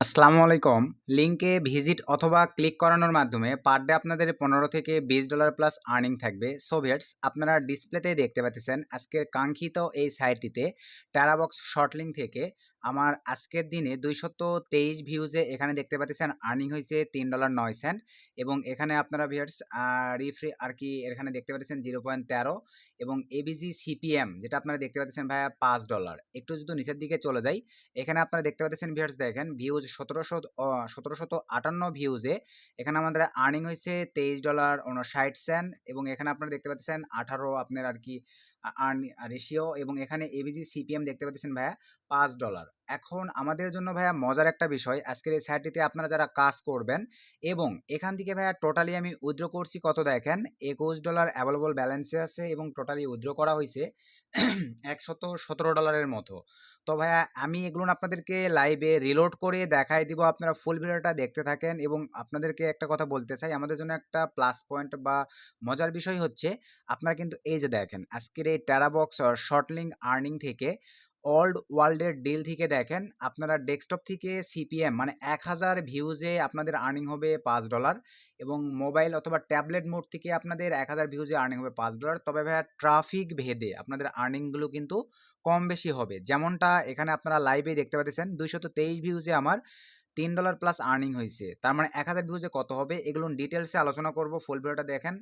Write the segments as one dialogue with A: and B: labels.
A: আসসালামু আলাইকুম। লিঙ্কে ভিজিট অথবা ক্লিক করানোর মাধ্যমে পার ডে আপনাদের পনেরো থেকে বিশ ডলার প্লাস আর্নিং থাকবে। সোভিয়েটস আপনারা ডিসপ্লেতে দেখতে পাচ্ছেন আজকের কাঙ্ক্ষিত এই সাইটটিতে ট্যারাবক্স শর্ট লিঙ্ক থেকে আমার আজকের দিনে দুইশত তেইশ ভিউজে এখানে দেখতে পাচ্ছেন আর্নিং হয়েছে তিন ডলার নয় সেন্ট এবং এখানে আপনারা ভিউয়ার্স রিফ্রি আর কি এখানে দেখতে পাচ্ছেন জিরো পয়েন্ট তেরো এবং এবিজি সিপিএম যেটা আপনারা দেখতে পাচ্ছেন ভাইয়া পাঁচ ডলার। একটু যদি নিচের দিকে চলে যাই, এখানে আপনারা দেখতে পাচ্ছেন ভিউয়ার্স দেখেন ভিউজ সতেরোশো সতেরোশত আটান্ন ভিউজে এখানে আমাদের আর্নিং হয়েছে তেইশ ডলার উনষাট সেন্ট এবং এখানে আপনারা দেখতে পাচ্ছেন আঠারো আপনার আর কি আর্ন রেশিও এবং এখানে এবিজি সিপিএম দেখতে পাচ্ছেন ভাইয়া, পাঁচ ডলার এখন আমাদের জন্য ভাইয়া মজার একটা বিষয়, আজকের এই স্যারটিতে আপনারা যারা কাজ করবেন এবং এখান থেকে ভাইয়া টোটালি আমি উইথড্র করছি কত দেখেন? একুশ ডলার অ্যাভেলেবল ব্যালেন্সে আছে এবং টোটালি উইথড্র করা হয়েছে একশত সতেরো ডলারের মতো। তো ভাইয়া, আমি এগুলো আপনাদেরকে লাইভে রিলোড করে দেখাই দিব। আপনারা ফুল ভিডিওটা দেখতে থাকেন এবং আপনাদেরকে একটা কথা বলতে চাই। আমাদের জন্য একটা প্লাস পয়েন্ট বা মজার বিষয় হচ্ছে, আপনারা কিন্তু এই যে দেখেন, আজকের এই ট্যারাবক্স শর্টলিং আর্নিং থেকে ওল্ড ওয়ার্ল্ডের ডিল থেকে দেখেন, আপনারা ডেস্কটপ থেকে সিপিএম মানে এক হাজার ভিউজে আপনাদের আর্নিং হবে পাঁচ ডলার এবং মোবাইল অথবা ট্যাবলেট মোড থেকে আপনাদের এক হাজার ভিউজে আর্নিং হবে পাঁচ ডলার তবে ভাইয়া ট্রাফিক ভেদে আপনাদের আর্নিংগুলো কিন্তু কম বেশি হবে। যেমনটা এখানে আপনারা লাইভে দেখতে পাচ্ছেন, দুইশত তেইশ ভিউজে আমার তিন ডলার প্লাস আর্নিং হয়েছে তার মানে এক হাজার ভিউজে কত হবে, এগুলো ডিটেলসে আলোচনা করব ফুল ভিডিওটা দেখেন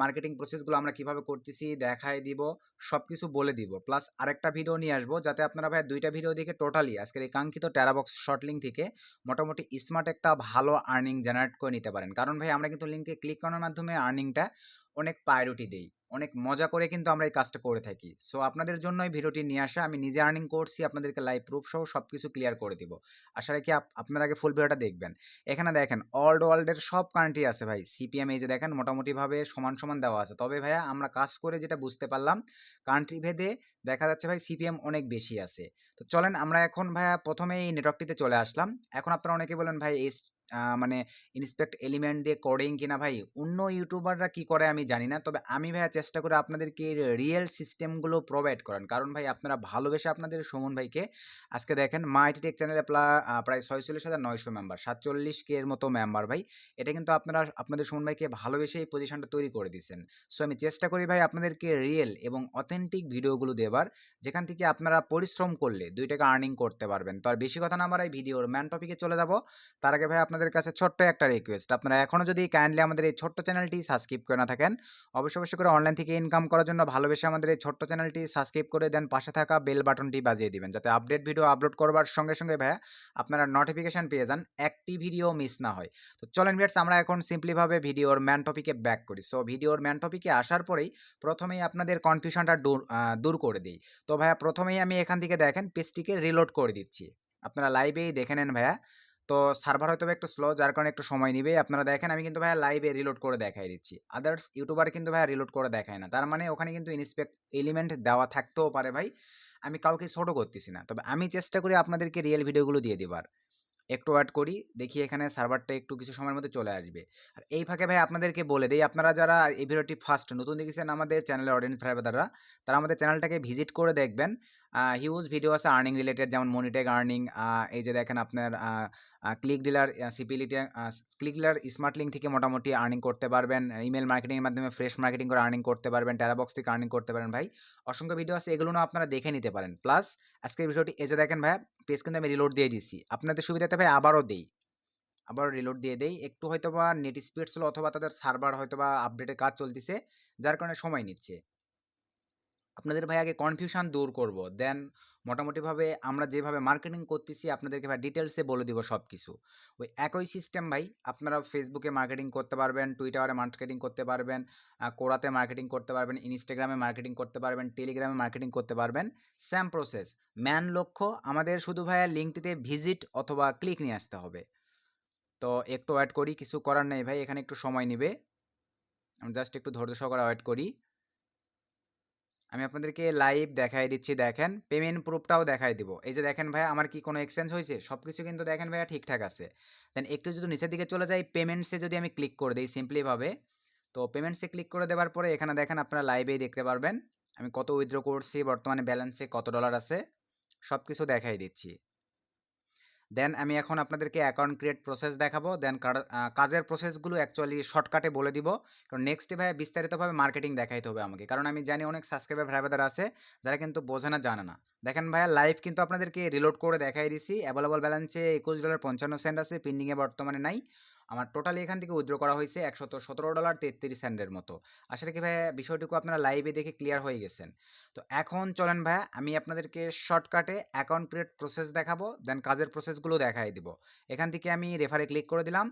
A: মার্কেটিং প্রসেসগুলো আমরা কীভাবে করতেছি দেখাই দিব সব কিছু বলে দিব। প্লাস আরেকটা ভিডিও নিয়ে আসব, যাতে আপনারা ভাই দুইটা ভিডিও দেখে টোটালি আজকের এই কাঙ্ক্ষিত ট্যারাবক্স শর্ট লিঙ্ক থেকে মোটামুটি স্মার্ট একটা ভালো আর্নিং জেনারেট করে নিতে পারেন। কারণ ভাই আমরা কিন্তু লিঙ্কে ক্লিক করার মাধ্যমে আর্নিংটা অনেক প্রায়োরিটি দেই। অনেক মজা করে কিন্তু আমরা এই কাজটা করে থাকি। সো আপনাদের জন্য এই ভিডিওটি নিয়ে আসা। আমি নিজে আর্নিং করছি, আপনাদেরকে লাইভ প্রুফ সহ সব কিছু ক্লিয়ার করে দিব। আশা রাখি আপনারা আগে ফুল ভিডিওটা দেখবেন। এখানে দেখেন অল্ড ওয়ার্ল্ডের সব কান্ট্রি আছে ভাই। সিপিএম এই যে দেখেন, মোটামুটিভাবে সমান সমান দেওয়া আছে। তবে ভাইয়া, আমরা কাজ করে যেটা বুঝতে পারলাম কান্ট্রি ভেদে দেখা যাচ্ছে ভাই সিপিএম অনেক বেশি আছে। তো চলেন, আমরা এখন ভাইয়া প্রথমে এই নেটওয়ার্কটিতে চলে আসলাম। এখন আপনারা অনেকে বলেন, ভাই, এই মানে ইন্সপেক্ট এলিমেন্ট দিয়ে কোডিং কিনা ভাই? অন্য ইউটিউবাররা কি করে আমি জানি না। তবে আমি ভাইয়া চেষ্টা করে আপনাদেরকে রিয়েল সিস্টেমগুলো প্রোভাইড করেন। কারণ ভাই, আপনারা ভালোবেসে আপনাদের সুমন ভাইকে আজকে দেখেন মাইটি টেক চ্যানেলে প্রায় ছয়চল্লিশ হাজার নয়শো মেম্বার সাতচল্লিশ কে এর মতো মেম্বার ভাই। এটা কিন্তু আপনারা, আপনাদের সুমন ভাইকে ভালোবেসে এই পজিশনটা তৈরি করে দিচ্ছেন সো আমি চেষ্টা করি ভাই আপনাদেরকে রিয়েল এবং অথেন্টিক ভিডিওগুলো দেবার, যেখান থেকে আপনারা পরিশ্রম করলে দুই টাকা আর্নিং করতে পারবেন। তো আর বেশি কথা না, আমার এই ভিডিওর ম্যান টপিকে চলে যাব। তার আগে ভাই, আপনাদের কাছে ছোট্ট একটা রিকোয়েস্ট আপনারা এখনও যদি কাইন্ডলি আমাদের এই ছোট্ট চ্যানেলটি সাবস্ক্রাইব করে না থাকেন অবশ্য অবশ্যই করে অনলাইন থেকে ইনকাম করার জন্য ভালোবেসে আমাদের এই ছোট্ট চ্যানেলটি সাবস্ক্রাইব করে দেন, পাশে থাকা বেল বাটনটি বাজিয়ে দিবেন। যাতে আপডেট ভিডিও আপলোড করবার সঙ্গে সঙ্গে ভাইয়া আপনারা নোটিফিকেশান পেয়ে যান, একটি ভিডিও মিস না হয়। তো চলেন ভিয়ার্স আমরা এখন সিম্পলিভাবে ভিডিওর ম্যান টপিকে ব্যাক করি। সো ভিডিওর ম্যান টপিকে আসার পরেই প্রথমেই আপনাদের কনফিউশনটা দূর দূর করে দিই। তো ভাইয়া প্রথমেই আমি এখান থেকে দেখেন পেজটিকে রিলোড করে দিচ্ছি। আপনারা লাইভেই দেখে নেন ভাইয়া। তো সার্ভার হয়তো একটু স্লো যার কারণে একটু সময় নিবে। আপনারা দেখেন, আমি কিন্তু ভাইয়া লাইভে রিলোড করে দেখাই দিচ্ছি। আদার্স ইউটিউবার কিন্তু ভাইয়া রিলোড করে দেখায় না। তার মানে ওখানে কিন্তু ইনস্পেক্ট এলিমেন্ট দেওয়া থাকতেও পারে ভাই। আমি কাউকে ছোটো করতেছি না। তবে আমি চেষ্টা করি আপনাদেরকে রিয়েল ভিডিওগুলো দিয়ে দেবার। একটু ওয়েট করি, দেখি এখানে সার্ভারটা একটু কিছু সময়ের মধ্যে চলে আসবে। আর এই ফাঁকে ভাই আপনাদেরকে বলে দিই, আপনারা যারা এই ভিডিওটি ফার্স্ট নতুন দেখেছেন আমাদের চ্যানেলের অডিয়েন্স ভাই দ্বারা তারা আমাদের চ্যানেলটাকে ভিজিট করে দেখবেন। হিউজ ভিডিও আছে আর্নিং রিলেটেড যেমন মনিটেক আর্নিং এই যে দেখেন আপনার ক্লিক ডিলার সিপিলিটি ক্লিক ডিলার স্মার্ট লিঙ্ক থেকে মোটামুটি আর্নিং করতে পারবেন ইমেল মার্কেটিংয়ের মাধ্যমে ফ্রেশ মার্কেটিং করে আর্নিং করতে পারবেন ট্যারাবক্স থেকে আর্নিং করতে পারেন ভাই। অসংখ্য ভিডিও আছে, এগুলো আপনারা দেখে নিতে পারেন। প্লাস আজকের ভিডিওটি এই যে দেখেন ভাই পেজ কিন্তু আমি রিলোড দিয়ে দিচ্ছি আপনাদের সুবিধাতে ভাই আবারও দিই আবার রিলোড দিয়ে দেই। একটু হয়তো বা নেট স্পিড ছিল অথবা তাদের সার্ভার হয়তো বা আপডেটের কাজ চলতেছে, যার কারণে সময় নিচ্ছে। আপনাদের ভাই আগে কনফিউশন দূর করব। দেন মোটামুটিভাবে আমরা যেভাবে মার্কেটিং করতেছি, আপনাদেরকে ভাই ডিটেলসে বলে দিব সব কিছু ওই একই সিস্টেম ভাই আপনারা ফেসবুকে মার্কেটিং করতে পারবেন টুইটারে মার্কেটিং করতে পারবেন কোরাতে মার্কেটিং করতে পারবেন ইনস্টাগ্রামে মার্কেটিং করতে পারবেন টেলিগ্রামে মার্কেটিং করতে পারবেন স্যাম প্রসেস ম্যান লক্ষ্য আমাদের শুধু ভাইয়া লিঙ্কটিতে ভিজিট অথবা ক্লিক নিয়ে আসতে হবে। তো একটু ওয়েট করি, কিছু করার নেই ভাই, এখানে একটু সময় নেবে। আমি জাস্ট একটু ধৈর্য সহকারে ওয়েট করি। আমি আপনাদেরকে লাইভ দেখাই দিচ্ছি, দেখেন। পেমেন্ট প্রুফটাও দেখাই দিব। এই যে দেখেন ভাই আমার কি কোনো এক্সচেঞ্জ হয়েছে? সব কিছু কিন্তু দেখেন ভাইয়া ঠিকঠাক আছে। দেন একটু যদি নিচের দিকে চলে যাই পেমেন্টসে যদি আমি ক্লিক করে দিই সিম্পলিভাবে তো পেমেন্টসে ক্লিক করে দেওয়ার পরে এখানে দেখেন আপনারা লাইভেই দেখতে পারবেন। আমি কত উইথড্র করছি, বর্তমানে ব্যালেন্সে কত ডলার আছে সব কিছু দেখাই দিচ্ছি। দেন আমি এখন আপনাদেরকে অ্যাকাউন্ট ক্রিয়েট প্রসেস দেখাবো। দেন কাজের প্রসেসগুলো অ্যাকচুয়ালি শর্টকাটে বলে দিব। কারণ নেক্সট ভাই বিস্তারিতভাবে মার্কেটিং দেখাইতে হবে আমাকে। কারণ আমি জানি অনেক সাবস্ক্রাইবার ভাইবাদার আছে, যারা কিন্তু বোঝে না, জানে না। দেখেন ভাইয়া লাইভ কিন্তু আপনাদেরকে রিলোড করে দেখাই দিছি। অ্যাভেলেবল ব্যালেন্সে একুশ ডলার পঞ্চান্ন সেন্ট আছে পেন্ডিংয়ে বর্তমানে নাই। আমার টোটালি এখান থেকে উইথড্র করা হয়েছে একশত সতেরো ডলার তেত্রিশ সেন্টের মতো। আশা রাখি ভাইয়া বিষয়টুকু আপনারা লাইভে দেখে ক্লিয়ার হয়ে গেছেন। তো এখন চলেন ভাইয়া, আমি আপনাদেরকে শর্টকাটে অ্যাকাউন্ট ক্রিয়েট প্রসেস দেখাবো দেন কাজের প্রসেসগুলো দেখাই দিব। এখান থেকে আমি রেফারে ক্লিক করে দিলাম।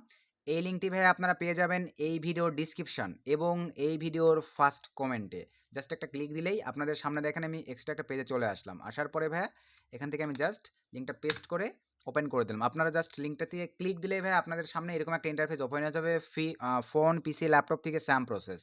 A: এই লিঙ্কটি ভাই আপনারা পেয়ে যাবেন এই ভিডিওর ডিসক্রিপশন এবং এই ভিডিওর ফার্স্ট কমেন্টে জাস্ট একটা ক্লিক দিলেই আপনাদের সামনে দেখেন আমি এক্সট্রা একটা পেজে চলে আসলাম। আসার পরে ভাইয়া, এখান থেকে আমি জাস্ট লিঙ্কটা পেস্ট করে ওপেন করে দিলাম। আপনারা জাস্ট লিঙ্কটা দিয়ে ক্লিক দিলেই ভাই আপনাদের সামনে এরকম একটা ইন্টারফেস ওপেন হয়ে যাবে ফি ফোন পিসি ল্যাপটপ থেকে স্যাম প্রসেস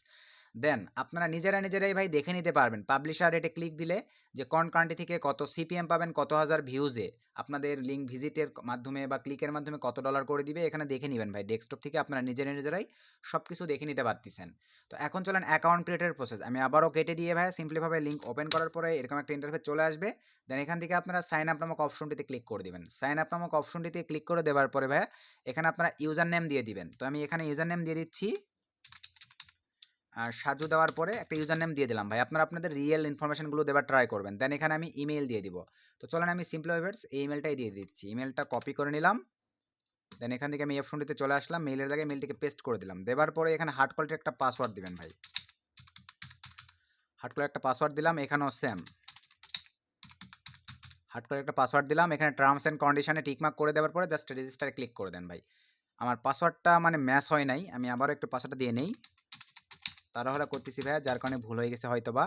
A: দেন আপনারা নিজেরা নিজেরাই ভাই দেখে নিতে পারবেন। পাবলিশার রেটে ক্লিক দিলে যে কোন কান্ট্রি থেকে কত সিপিএম পাবেন, কত হাজার ভিউজে আপনাদের লিঙ্ক ভিজিটের মাধ্যমে বা ক্লিকের মাধ্যমে কত ডলার করে দিবে, এখানে দেখে নেবেন ভাই। ডেস্কটপ থেকে আপনারা নিজেরা নিজেরাই সব কিছু দেখে নিতে পারতেছেন। তো এখন চলেন অ্যাকাউন্ট ক্রিয়েটের প্রসেস আমি আবারও কেটে দিয়ে ভাই সিম্পলিভাবে লিঙ্ক ওপেন করার পরে এরকম একটা ইন্টারফেস চলে আসবে। দেন এখান থেকে আপনারা সাইন আপ নামক অপশনটিতে ক্লিক করে দিবেন। সাইন আপ নামক অপশনটিতে ক্লিক করে দেওয়ার পরে ভাই, এখানে আপনারা ইউজার নেম দিয়ে দিবেন। তো আমি এখানে ইউজার নেম দিয়ে দিচ্ছি। সাজু দেওয়ার পরে একটা ইউজার নেম দিয়ে দিলাম, ভাই, আপনারা আপনাদের রিয়েল ইনফরমেশনগুলো দেওয়ার ট্রাই করবেন। দেন এখানে আমি ইমেল দিয়ে দিব। তো চলেন আমি সিম্পল ওয়েভার্স এই ইমেলটাই দিয়ে দিচ্ছি। ইমেলটা কপি করে নিলাম। দেন এখান থেকে আমি অপশনটিতে চলে আসলাম। মেলের জায়গায় মেলটিকে পেস্ট করে দিলাম। দেওয়ার পরে এখানে হার্ড কোয়ালিটির একটা পাসওয়ার্ড দিবেন, ভাই। হার্ড কোয়ালিটি একটা পাসওয়ার্ড দিলাম, এখানেও সেম হার্ড করে একটা পাসওয়ার্ড দিলাম, এখানে টার্মস অ্যান্ড কন্ডিশনে টিকমার্ক করে দেওয়ার পরে জাস্ট রেজিস্টারে ক্লিক করে দেন, ভাই। আমার পাসওয়ার্ডটা মানে ম্যাচ হয় নাই, আমি আবারও একটু পাসওয়ার্ডটা দিয়ে নেই। তাড়াহুড়া করতেছি ভাইয়া, যার কারণে ভুল হয়ে গেছে হয়তো বা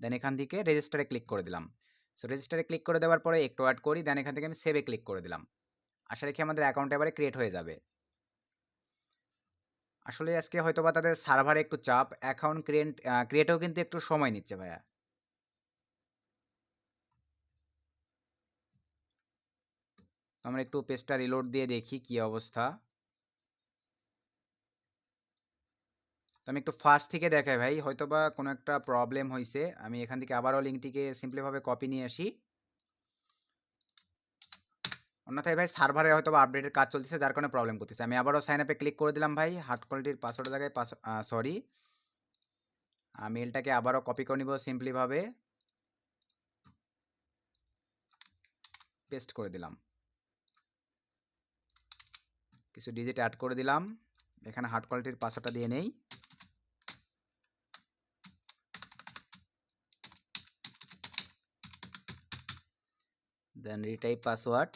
A: দেন এখান থেকে রেজিস্টারে ক্লিক করে দিলাম। সো রেজিস্টারে ক্লিক করে দেওয়ার পরে একটু অ্যাড করি দেন এখান থেকে আমি সেভে ক্লিক করে দিলাম। আশা রেখে আমাদের অ্যাকাউন্ট এবারে ক্রিয়েট হয়ে যাবে। আসলে আজকে হয়তো বা তাদের সার্ভারে একটু চাপ অ্যাকাউন্ট ক্রিয়েট ক্রিয়েটেও কিন্তু একটু সময় নিচ্ছে ভাইয়া। আমরা একটু পেজটা রিলোড দিয়ে দেখি কি অবস্থা। তো আমি একটু ফার্স্ট থেকে দেখাই ভাই। হয়তো বা কোনো একটা প্রবলেম হয়েছে আমি এখান থেকে আবারও লিঙ্কটিকে সিম্পলিভাবে কপি নিয়ে আসি। অন্যথায় ভাই সার্ভারে হয়তো আপডেটের কাজ চলতেছে, যার কারণে প্রবলেম করতেছে। আমি আবারও সাইন আপে ক্লিক করে দিলাম ভাই। হার্ড কোয়ালিটির পাসওয়ার্ডের জায়গায় পাস সরি মেলটাকে আবারও কপি করে নিব সিম্পলিভাবে পেস্ট করে দিলাম। কিছু ডিজিট অ্যাড করে দিলাম। এখানে হার্ড কোয়ালিটির পাসওয়ার্ডটা দিয়ে নেই। Then retype password.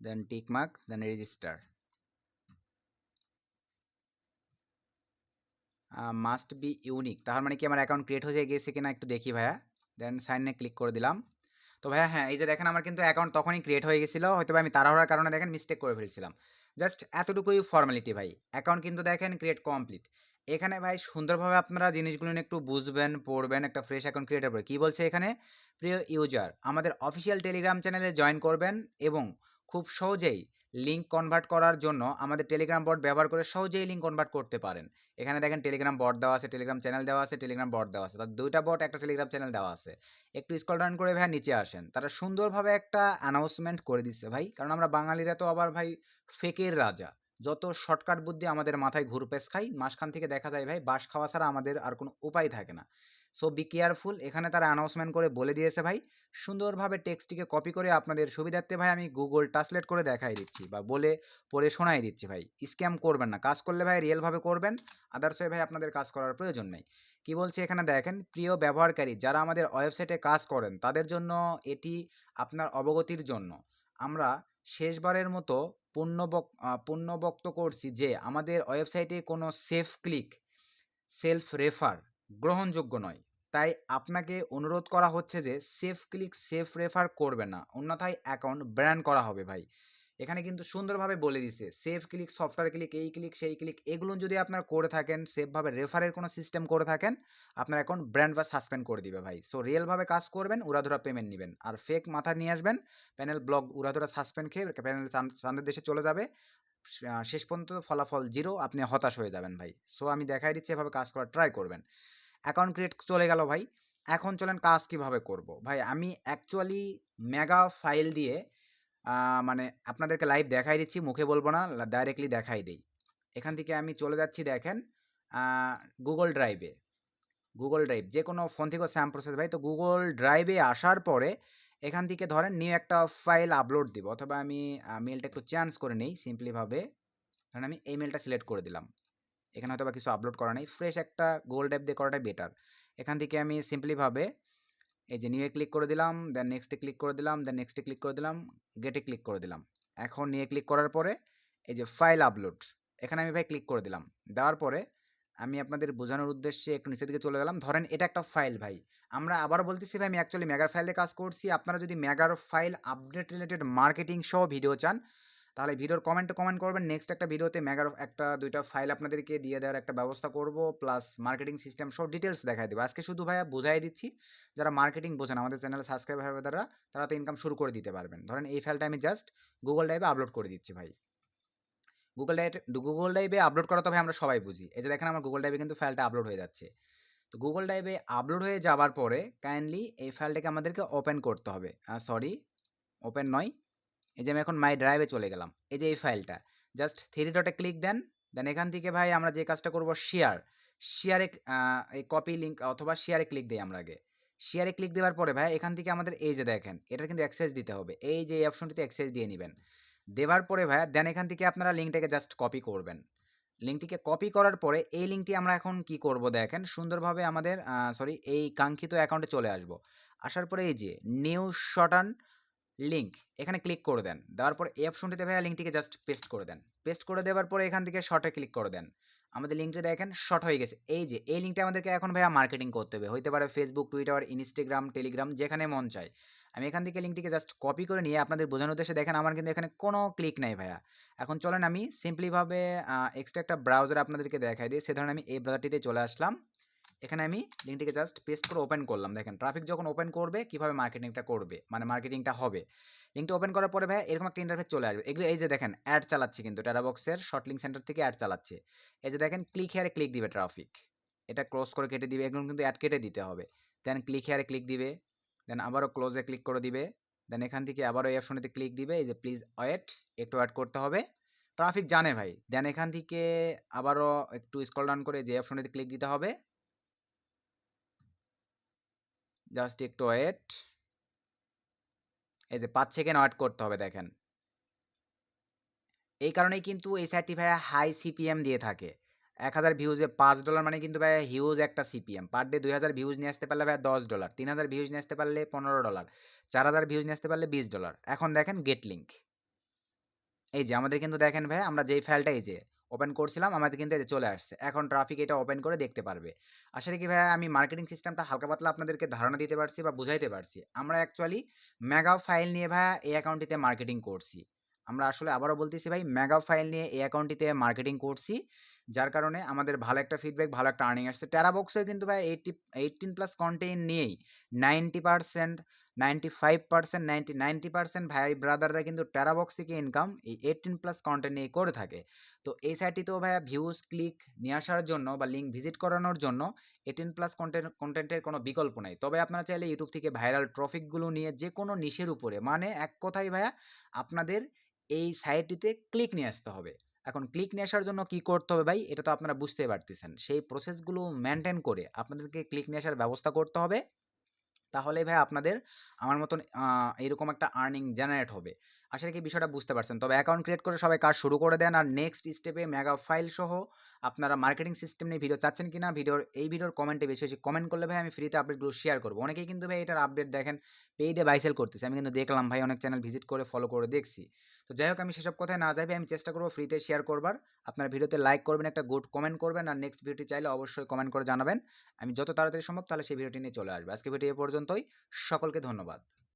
A: Then tick mark. Then register. Must be unique তার মানে কি আমার অ্যাকাউন্ট ক্রিয়েট হয়ে গেছে কিনা একটু দেখি ভাইয়া। দেন সাইনে ক্লিক করে দিলাম। তো ভাইয়া হ্যাঁ এই যে দেখেন আমার কিন্তু অ্যাকাউন্ট তখনই ক্রিয়েট হয়ে গেছিল। হয়তো আমি তাড়াহুড়ার কারণে দেখেন মিস্টেক করে ফেলছিলাম। জাস্ট এতটুকুই ফর্মালিটি ভাই। অ্যাকাউন্ট কিন্তু দেখেন ক্রিয়েট কমপ্লিট এখানে ভাই সুন্দরভাবে আপনারা জিনিসগুলো নিয়ে একটু বুঝবেন, পড়বেন, একটা ফ্রেশ অ্যাকাউন্ট ক্রিয়েট হবে কী বলছে এখানে? প্রিয় ইউজার আমাদের অফিসিয়াল টেলিগ্রাম চ্যানেলে জয়েন করবেন এবং খুব সহজেই লিঙ্ক কনভার্ট করার জন্য আমাদের টেলিগ্রাম বট ব্যবহার করে সহজেই লিঙ্ক কনভার্ট করতে পারেন। এখানে দেখেন টেলিগ্রাম বট দেওয়া আছে টেলিগ্রাম চ্যানেল দেওয়া আছে টেলিগ্রাম বট দেওয়া আছে। তার দুইটা বট একটা টেলিগ্রাম চ্যানেল দেওয়া আছে। একটু স্কল ডাউন করে ভাই নিচে আসেন। তারা সুন্দরভাবে একটা অ্যানাউন্সমেন্ট করে দিচ্ছে ভাই। কারণ আমরা বাঙালিরা তো আবার ভাই ফেকের রাজা। যত শর্টকাট বুদ্ধি আমাদের মাথায় ঘুরপেস খাই, মাঝখান থেকে দেখা যায়, ভাই বাস খাওয়া ছাড়া আমাদের আর কোনো উপায় থাকে না। সো বি কেয়ারফুল এখানে তারা অ্যানাউন্সমেন্ট করে বলে দিয়েছে, ভাই, সুন্দরভাবে টেক্সটিকে কপি করে আপনাদের সুবিধার্থে, ভাই, আমি গুগল ট্রান্সলেট করে দেখাই দিচ্ছি বা বলে, পড়ে শোনাই দিচ্ছি, ভাই। স্ক্যাম করবেন না। কাজ করলে, ভাই রিয়েলভাবে করবেন। আদার্স ভাই, আপনাদের কাজ করার প্রয়োজন নেই। কি বলছে এখানে দেখেন, প্রিয় ব্যবহারকারী, যারা আমাদের ওয়েবসাইটে কাজ করেন, তাদের জন্য এটি আপনার অবগতির জন্য। আমরা শেষবারের মতো পুণ্যবক পুণ্যবক্ত করছি যে আমাদের ওয়েবসাইটে কোনো সেফ ক্লিক, সেলফ রেফার গ্রহণযোগ্য নয়। তাই আপনাকে অনুরোধ করা হচ্ছে যে সেফ ক্লিক, সেফ রেফার করবে না। অন্যথায় অ্যাকাউন্ট ব্র্যান্ড করা হবে ভাই। এখানে কিন্তু সুন্দরভাবে বলে দিছে সেফ ক্লিক সফটওয়্যার ক্লিক এই ক্লিক সেই ক্লিক এগুলো যদি আপনার করে থাকেন সেফভাবে রেফারের কোনো সিস্টেম করে থাকেন, আপনার অ্যাকাউন্ট ব্র্যান্ড বা সাসপেন্ড করে দিবে ভাই। সো রিয়েলভাবে কাজ করবেন, উড়াধুরা পেমেন্ট নেবেন। আর ফেক মাথা নিয়ে আসবেন প্যানেল ব্লক উড়াধুরা সাসপেন্ড খেয়ে প্যানেল চান্দের দেশে চলে যাবে শেষ পর্যন্ত ফলাফল জিরো আপনি হতাশ হয়ে যাবেন ভাই। সো আমি দেখাই দিচ্ছি, এভাবে কাজ করার ট্রাই করবেন। অ্যাকাউন্ট ক্রিয়েট চলে গেল ভাই। এখন চলেন কাজ কীভাবে করব? ভাই, আমি অ্যাকচুয়ালি মেগা ফাইল দিয়ে মানে আপনাদেরকে লাইভ দেখাই দিচ্ছি, মুখে বলব না ডাইরেক্টলি দেখাই দিই। এখান থেকে আমি চলে যাচ্ছি, দেখেন গুগল ড্রাইভে গুগল ড্রাইভ যে কোনো ফোন থেকেও স্যাম প্রসেস ভাই। তো গুগল ড্রাইভে আসার পরে, এখান থেকে ধরেন নিউ একটা ফাইল আপলোড দিব, অথবা আমি মেলটা একটু চেঞ্জ করে নিই সিম্পলিভাবে ধরেন আমি এই মেলটা সিলেক্ট করে দিলাম। এখানে হয়তো বা কিছু আপলোড করা নেই। ফ্রেশ একটা গুগল ড্রাইভ দিয়ে করাটাই বেটার এখান থেকে আমি সিম্পলিভাবে এই যে নিয়ে ক্লিক করে দিলাম দেন নেক্সটে ক্লিক করে দিলাম দেন নেক্সটে ক্লিক করে দিলাম গেটে ক্লিক করে দিলাম। এখন নিয়ে ক্লিক করার পরে এই যে ফাইল আপলোড এখানে আমি ভাই ক্লিক করে দিলাম। দেওয়ার পরে আমি আপনাদের বোঝানোর উদ্দেশ্যে একটু নিচের দিকে চলে গেলাম। ধরেন এটা একটা ফাইল ভাই। আমরা আবার বলতেছি ভাই, আমি অ্যাকচুয়ালি মেগার ফাইলে কাজ করছি। আপনারা যদি মেগার ফাইল আপডেট রিলেটেড মার্কেটিং সহ ভিডিও চান তাহলে ভিডিওর কমেন্টে কমেন্ট করবেন। নেক্সট একটা ভিডিওতে মেগার একটা, দুইটা ফাইল আপনাদেরকে দিয়ে দেওয়ার একটা ব্যবস্থা করব প্লাস মার্কেটিং সিস্টেম সব ডিটেলস দেখাই দেবো। আজকে শুধু ভাইয়া বুঝাই দিচ্ছি, যারা মার্কেটিং বোঝেন, আমাদের চ্যানেল সাবস্ক্রাইব হবে তারা তারা তো ইনকাম শুরু করে দিতে পারবেন। ধরেন এই ফাইলটা আমি জাস্ট গুগল ড্রাইভে আপলোড করে দিচ্ছি ভাই। গুগল ড্রাইভ গুগল ড্রাইভে আপলোড করা তো ভাই আমরা সবাই বুঝি। এই যে দেখেন আমার গুগল ড্রাইভে কিন্তু ফাইলটা আপলোড হয়ে যাচ্ছে। তো গুগল ড্রাইভে আপলোড হয়ে যাওয়ার পরে কাইন্ডলি এই ফাইলটাকে আমাদেরকে ওপেন করতে হবে। সরি ওপেন নয় এই যে আমি এখন মাই ড্রাইভে চলে গেলাম, এই যে এই ফাইলটা জাস্ট থ্রি ডটে ক্লিক দেন দেন এখান থেকে ভাই আমরা যে কাজটা করব শেয়ার শেয়ারে এই কপি লিঙ্ক অথবা শেয়ারে ক্লিক দিই আমরা আগে শেয়ারে ক্লিক দেওয়ার পরে ভাই এখান থেকে আমাদের এই যে দেখেন এটার কিন্তু অ্যাক্সেস দিতে হবে, এই যে এই অপশনটিতে অ্যাক্সেস দিয়ে নেবেন, দেওয়ার পরে ভাই দেন এখান থেকে আপনারা লিঙ্কটাকে জাস্ট কপি করবেন লিঙ্কটিকে কপি করার পরে এই লিঙ্কটি আমরা এখন কি করব দেখেন, সুন্দরভাবে আমাদের সরি এই কাঙ্ক্ষিত অ্যাকাউন্টে চলে আসব, আসার পরে এই যে নিউ শটান লিঙ্ক এখানে ক্লিক করে দেন। দেওয়ার পর এই অপশনটিতে ভাইয়া লিঙ্কটিকে জাস্ট পেস্ট করে দেন। পেস্ট করে দেওয়ার পরে এখান থেকে শর্টে ক্লিক করে দেন। আমাদের লিঙ্কটি দেখেন শর্ট হয়ে গেছে। এই যে, এই লিঙ্কটা আমাদেরকে এখন ভাইয়া মার্কেটিং করতে হবে। হইতে পারে ফেসবুক টুইটার ইনস্টাগ্রাম টেলিগ্রাম যেখানে মন চায়। আমি এখান থেকে লিঙ্কটিকে জাস্ট কপি করে নিয়ে আপনাদের বোঝানোর উদ্দেশ্যে দেখেন আমার কিন্তু এখানে কোনো ক্লিক নাই ভাইয়া। এখন চলেন আমি সিম্পলিভাবে এক্সট্রা একটা ব্রাউজার আপনাদেরকে দেখাই দিই। সে ধরনের আমি এই ব্রাউজারটিতে চলে আসলাম। এখানে আমি লিঙ্কটিকে জাস্ট পেস্ট করে ওপেন করলাম। দেখেন ট্রাফিক যখন ওপেন করবে, কীভাবে মার্কেটিংটা করবে? মানে মার্কেটিংটা হবে। লিঙ্কটা ওপেন করার পরে ভাই এরকম একটা ইন্টারফেস চলে আসবে। এগুলো এই যে দেখেন অ্যাড চালাচ্ছে কিন্তু টেরাবক্সের শর্ট লিঙ্ক সেন্টার থেকে অ্যাড চালাচ্ছে। এই যে দেখেন ক্লিক হেয়ারে ক্লিক দিবে ট্রাফিক এটা ক্লোজ করে কেটে দিবে এখন কিন্তু অ্যাড কেটে দিতে হবে। দেন ক্লিক হেয়ারে ক্লিক দিবে। দেন আবারও ক্লোজে ক্লিক করে দিবে। দেন এখান থেকে আবারও এই অপশনেতে ক্লিক দিবে। এই যে প্লিজ ওয়েট একটু ওয়েট করতে হবে। ট্রাফিক জানে ভাই। দেন এখান থেকে আবারও একটু স্ক্রল ডাউন করে যে অপশনেতে ক্লিক দিতে হবে। জাস্ট একটু ওয়েট এই যে পাঁচ সেকেন্ড ওয়েট করতে হবে, দেখেন। এই কারণেই কিন্তু এই সাইটটি ভাইয়া হাই সিপিএম দিয়ে থাকে। এক হাজার ভিউজে পাঁচ ডলার মানে কিন্তু ভাইয়া হিউজ একটা সিপিএম পার ডে দুই হাজার ভিউজ নিয়ে আসতে পারলে ভাইয়া দশ ডলার তিন হাজার ভিউজ নিয়ে আসতে পারলে পনেরো ডলার চার হাজার ভিউজ নিয়ে আসতে পারলে বিশ ডলার এখন দেখেন গেট লিঙ্ক এই যে আমাদের কিন্তু দেখেন ভাই আমরা যেই ফাইলটা এই যে ওপেন করছিলাম, আমাদের কিন্তু যে চলে আসছে। এখন ট্রাফিক এটা ওপেন করে দেখতে পারবে। আসলে কি ভাই আমি মার্কেটিং সিস্টেমটা হালকা পাতলা আপনাদেরকে ধারণা দিতে পারছি বা বুঝাইতে পারছি। আমরা অ্যাকচুয়ালি মেগা ফাইল নিয়ে ভাই এই অ্যাকাউন্টটিতে মার্কেটিং করছি। আমরা আসলে আবারও বলতেছি ভাই মেগা ফাইল নিয়ে এই অ্যাকাউন্টটিতে মার্কেটিং করছি। যার কারণে আমাদের ভালো একটা ফিডব্যাক ভালো একটা আর্নিং আসছে। টেরাবক্সেও কিন্তু ভাই এইটটি এইটিন প্লাস কন্টেন্ট নিয়েই ninety percent ninety five percent ninety ninety percent ভাই ব্রাদাররা কিন্তু টেরাবক্স থেকে ইনকাম এই এইটিন প্লাস কন্টেন্ট নিয়ে করে থাকে। তো এই সাইটটিতেও ভাইয়া ভিউজ ক্লিক নিয়ে আসার জন্য বা লিঙ্ক ভিজিট করানোর জন্য এইটিন প্লাস কন্টেন্ট কন্টেন্টের কোনো বিকল্প নেই। তবে আপনারা চাইলে ইউটিউব থেকে ভাইরাল ট্রফিকগুলো নিয়ে যে কোনো নিশের উপরে মানে এক কথাই ভাইয়া আপনাদের এই সাইটটিতে ক্লিক নিয়ে আসতে হবে। এখন ক্লিক নিয়ে আসার জন্য কি করতে হবে ভাই? এটা তো আপনারা বুঝতে পারতেছেন। সেই প্রসেসগুলো মেনটেন করে আপনাদেরকে ক্লিক নিয়ে আসার ব্যবস্থা করতে হবে। তাহলে ভাই আপনাদের আমার মতন এরকম একটা আর্নিং জেনারেট হবে। আসলে কি বিষয়টা বুঝতে পারছেন। তবে অ্যাকাউন্ট ক্রিয়েট করে সবাই কাজ শুরু করে দেন। আর নেক্সট স্টেপে মেগা ফাইল সহ আপনারা মার্কেটিং সিস্টেম নিয়ে ভিডিও চাচ্ছেন কিনা, ভিডিওর, এই ভিডিওর কমেন্টে বেশি বেশি কমেন্ট করলে ভাই আমি ফ্রিতে আপডেটগুলো শেয়ার করব। অনেকেই কিন্তু ভাই এটার আপডেট দেখেন, পেইডে বাইসেল করতেছে। আমি কিন্তু দেখলাম ভাই, অনেক চ্যানেল ভিজিট করে ফলো করে দেখছি। তো যাই হোক, আমি সেসব কথায় না যাবি আমি চেষ্টা করব ফ্রিতে শেয়ার করবার। আপনার ভিডিওতে লাইক করবেন, একটা গুড কমেন্ট করবেন, আর নেক্সট ভিডিওটি চাইলে অবশ্যই কমেন্ট করে জানাবেন। আমি যত তাড়াতাড়ি সম্ভব তাহলে সেই ভিডিওটি নিয়ে চলে আসবে। আজকে ভিডিও পর্যন্তই, সকলকে ধন্যবাদ।